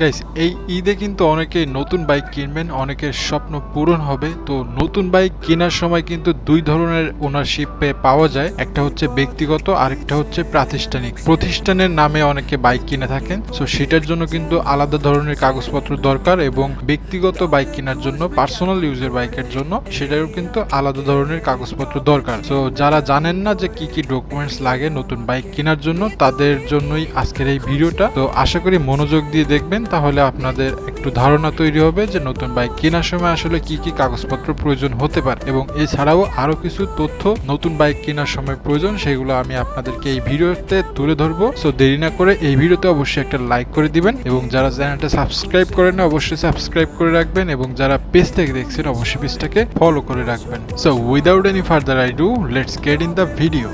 Guys এই ঈদে কিন্তু অনেকে নতুন বাইক কিনবেন, অনেকের স্বপ্ন পূরণ হবে। তো নতুন বাইক কেনার সময় কিন্তু দুই ধরনের ওনারশিপে পাওয়া যায়। একটা হচ্ছে ব্যক্তিগত, আরেকটা হচ্ছে প্রাতিষ্ঠানিক। প্রতিষ্ঠানের নামে অনেকে বাইক কিনে থাকেন। সো সেটার জন্য কিন্তু আলাদা ধরনের কাগজপত্র দরকার এবং ব্যক্তিগত বাইক কেনার জন্য পার্সোনাল ইউজের বাইকের জন্য সেটারও কিন্তু আলাদা ধরনের কাগজপত্র দরকার। সো যারা জানেন না যে কি কি ডকুমেন্টস লাগে নতুন বাইক কেনার জন্য, তাদের জন্যই আজকের এই ভিডিওটা। তো আশা করি মনোযোগ দিয়ে দেখবেন। তাহলে আপনাদের একটু ধারণা তৈরি হবে যে নতুন বাইক কেনার সময় আসলে কি কি কাগজপত্র প্রয়োজন হতে পারে। এবং এছাড়াও আরও কিছু তথ্য নতুন বাইক কেনার সময় প্রয়োজন, সেগুলো আমি আপনাদেরকে এই ভিডিওতে তুলে ধরবো। সো দেরি না করে এই ভিডিওতে অবশ্যই একটা লাইক করে দিবেন এবং যারা চ্যানেলটা সাবস্ক্রাইব করেন অবশ্যই সাবস্ক্রাইব করে রাখবেন এবং যারা পেজ থেকে দেখছেন, অবশ্যই পেজটাকে ফলো করে রাখবেন। So without any further ado let's get in the video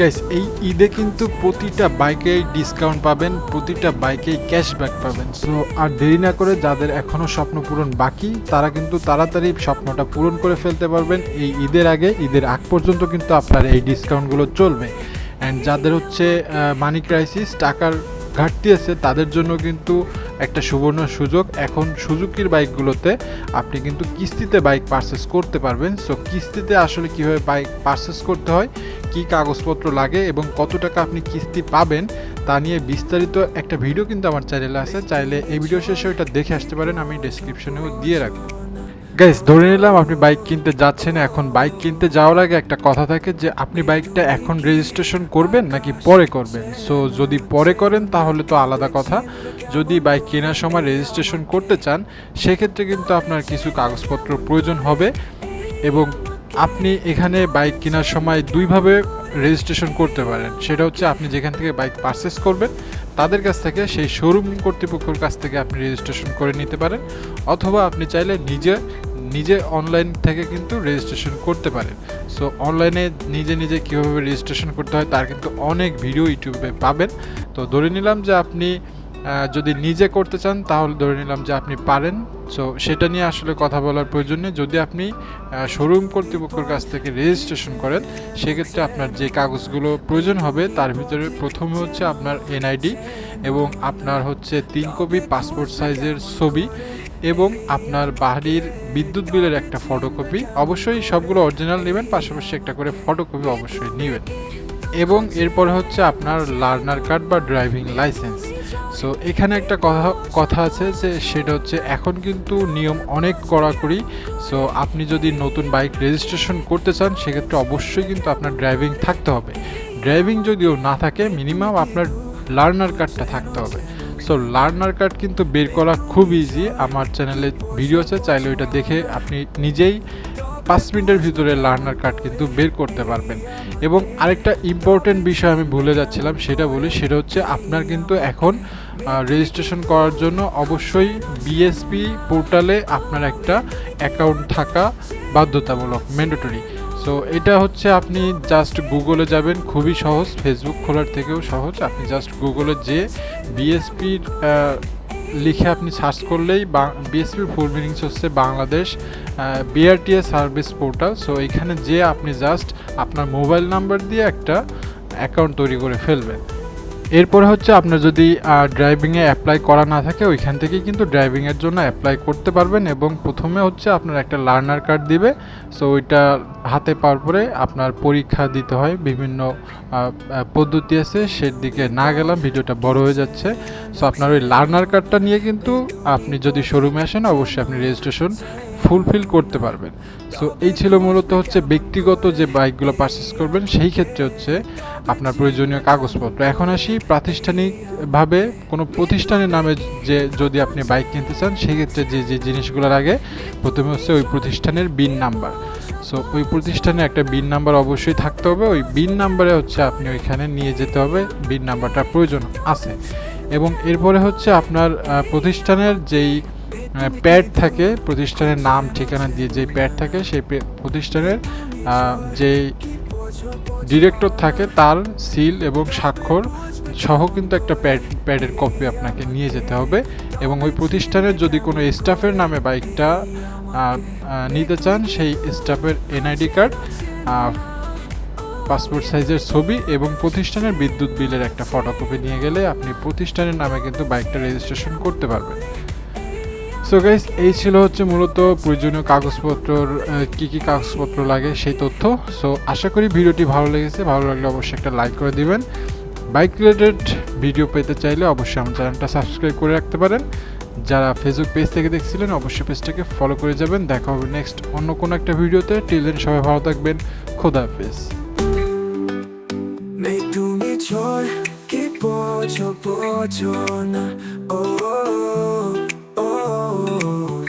guys এই ঈদে কিন্তু প্রতিটা বাইকেই ডিসকাউন্ট পাবেন, প্রতিটা বাইকেই ক্যাশব্যাক পাবেন। সো আর দেরি না করে যাদের এখনও স্বপ্ন পূরণ বাকি, তারা কিন্তু তাড়াতাড়ি স্বপ্নটা পূরণ করে ফেলতে পারবেন। এই ঈদের আগে, ঈদের আগ পর্যন্ত কিন্তু আপনার এই ডিসকাউন্টগুলো চলবে। অ্যান্ড যাদের হচ্ছে মানি ক্রাইসিস টাকার ঘাটতি আছে, তাদের জন্য কিন্তু একটা সুবর্ণ সুযোগ। এখন সুজুকির বাইকগুলোতে আপনি কিন্তু কিস্তিতে বাইক পারচেস করতে পারবেন। সো কিস্তিতে আসলে কীভাবে বাইক পারচেস করতে হয়, কি কাগজপত্র লাগে এবং কত টাকা আপনি কিস্তি পাবেন, তা নিয়ে বিস্তারিত একটা ভিডিও কিন্তু আমার চ্যানেলে আছে। চাইলে এই ভিডিও শেষে ওইটা দেখে আসতে পারেন, আমি ডিসক্রিপশনেও দিয়ে রাখব। গাইস ধরে নিলাম আপনি বাইক কিনতে যাচ্ছেন, এখন বাইক কিনতে যাওয়ার আগে একটা কথা থাকে যে, আপনি বাইকটা এখন রেজিস্ট্রেশন করবেন নাকি পরে করবেন? সো যদি পরে করেন তাহলে তো আলাদা কথা। যদি বাইক কেনার সময় রেজিস্ট্রেশন করতে চান, সেক্ষেত্রে কিন্তু আপনার কিছু কাগজপত্র প্রয়োজন হবে এবং আপনি এখানে বাইক কেনার সময় দুইভাবে রেজিস্ট্রেশন করতে পারেন। সেটা হচ্ছে আপনি যেখান থেকে বাইক পারচেস করবেন, তাদের কাছ থেকে সেই শোরুম কর্তৃপক্ষের কাছ থেকে আপনি রেজিস্ট্রেশন করে নিতে পারেন। অথবা আপনি চাইলে নিজে নিজে অনলাইন থেকে কিন্তু রেজিস্ট্রেশন করতে পারেন। সো অনলাইনে নিজে নিজে কীভাবে রেজিস্ট্রেশন করতে হয়, তার কিন্তু অনেক ভিডিও ইউটিউবে পাবেন। তো ধরে নিলাম যে আপনি যদি নিজে করতে চান, তাহলে ধরে নিলাম যে আপনি পারেন। সো সেটা নিয়ে আসলে কথা বলার প্রয়োজন নেই। যদি আপনি শোরুম কর্তৃপক্ষের কাছ থেকে রেজিস্ট্রেশন করেন, সেক্ষেত্রে আপনার যে কাগজগুলো প্রয়োজন হবে, তার ভিতরে প্রথমে হচ্ছে আপনার এনআইডি এবং আপনার হচ্ছে তিন কপি পাসপোর্ট সাইজের ছবি। এবং আপনার বাড়ির বিদ্যুৎ বিলের একটা ফটোকপি অবশ্যই সবগুলো অরিজিনাল নেবেন, পাশাপাশি একটা করে ফটোকপি অবশ্যই নেবেন। এবং এরপরে হচ্ছে আপনার লার্নার কার্ড বা ড্রাইভিং লাইসেন্স সো এখানে একটা কথা কথা আছে যে সেটা হচ্ছে এখন কিন্তু নিয়ম অনেক কড়াকড়ি। সো আপনি যদি নতুন বাইক রেজিস্ট্রেশন করতে চান, সেক্ষেত্রে অবশ্যই কিন্তু আপনার ড্রাইভিং থাকতে হবে। ড্রাইভিং যদিও না থাকে মিনিমাম আপনার লার্নার কার্ডটা থাকতে হবে। সো লার্নার কার্ড কিন্তু বের করা খুব ইজি আমার চ্যানেলে ভিডিও আছে, চাইলে ওইটা দেখে আপনি নিজেই পাঁচ মিনিটের ভিতরে লার্নার কার্ড কিন্তু বের করতে পারবেন। এবং আরেকটা ইম্পর্টেন্ট বিষয় আমি ভুলে যাচ্ছিলাম, সেটা বলি, সেটা হচ্ছে আপনার কিন্তু এখন রেজিস্ট্রেশন করার জন্য অবশ্যই বিএসপি পোর্টালে আপনার একটা অ্যাকাউন্ট থাকা বাধ্যতামূলক ম্যান্ডেটরি সো এটা হচ্ছে আপনি জাস্ট গুগলে যাবেন, খুবই সহজ ফেসবুক খোলার থেকেও সহজ। আপনি জাস্ট গুগলে যে বিএসপি লিখে আপনি সার্চ করলেই বা বিএসপির ফুল মিনিংস হচ্ছে Bangladesh BRTA service portal so এখানে যে আপনি জাস্ট আপনার মোবাইল নাম্বার দিয়ে একটা অ্যাকাউন্ট তৈরি করে ফেলবেন। এরপরে হচ্ছে আপনার যদি ড্রাইভিংয়ে অ্যাপ্লাই করা না থাকে, ওইখান থেকেই কিন্তু ড্রাইভিংয়ের জন্য অ্যাপ্লাই করতে পারবেন এবং প্রথমে হচ্ছে আপনার একটা লার্নার কার্ড দিবে। সো ওইটা হাতে পাওয়ার পরে আপনার পরীক্ষা দিতে হয়, বিভিন্ন পদ্ধতি আছে সেদিকে না গেলাম, ভিডিওটা বড় হয়ে যাচ্ছে। সো আপনার ওই লার্নার কার্ডটা নিয়ে কিন্তু আপনি যদি শোরুমে আসেন, অবশ্যই আপনি রেজিস্ট্রেশন ফুলফিল করতে পারবেন। সো এই ছিল মূলত হচ্ছে ব্যক্তিগত যে বাইকগুলো পারচেস করবেন, সেই ক্ষেত্রে হচ্ছে আপনার প্রয়োজনীয় কাগজপত্র। এখন আসি প্রাতিষ্ঠানিকভাবে কোনো প্রতিষ্ঠানের নামে যে যদি আপনি বাইক কিনতে চান সেক্ষেত্রে যে যে জিনিসগুলো লাগে, প্রথমে হচ্ছে ওই প্রতিষ্ঠানের বিন নাম্বার সো ওই প্রতিষ্ঠানে একটা বিন নাম্বার অবশ্যই থাকতে হবে। ওই বিন নাম্বারে হচ্ছে আপনি ওইখানে নিয়ে যেতে হবে বিন নাম্বারটা প্রয়োজন আছে। এবং এরপরে হচ্ছে আপনার প্রতিষ্ঠানের যেই প্যাড থাকে, প্রতিষ্ঠানের নাম, ঠিকানা দিয়ে যে প্যাড থাকে, সেই প্রতিষ্ঠানের যেই ডিরেক্টর থাকে, তার সিল এবং স্বাক্ষর সহ কিন্তু একটা প্যাড প্যাডের কপি আপনাকে নিয়ে যেতে হবে। এবং ওই প্রতিষ্ঠানের যদি কোনো স্টাফের নামে বাইকটা নিতে চান, সেই স্টাফের এনআইডি কার্ড পাসপোর্ট সাইজের ছবি এবং প্রতিষ্ঠানের বিদ্যুৎ বিলের একটা ফটোকপি নিয়ে গেলে আপনি প্রতিষ্ঠানের নামে কিন্তু বাইকটা রেজিস্ট্রেশন করতে পারবেন। সো গাইস এই ছিল হচ্ছে মূলত প্রয়োজনীয় কাগজপত্রর কি কি কাগজপত্র লাগে সেই তথ্য। সো আশা করি ভিডিওটি ভালো লেগেছে। ভালো লাগলে অবশ্যই একটা লাইক করে দিবেন। বাইক রিলেটেড ভিডিও পেতে চাইলে অবশ্যই আমার চ্যানেলটা সাবস্ক্রাইব করে রাখতে পারেন। যারা ফেসবুক পেজ থেকে দেখছিলেন, অবশ্যই পেজটাকে ফলো করে যাবেন। দেখা হবে নেক্সট অন্য কোনো একটা ভিডিওতে। টিল দেন সবাই ভালো থাকবেন। খোদা হাফেজ। তুমি কি না। ও।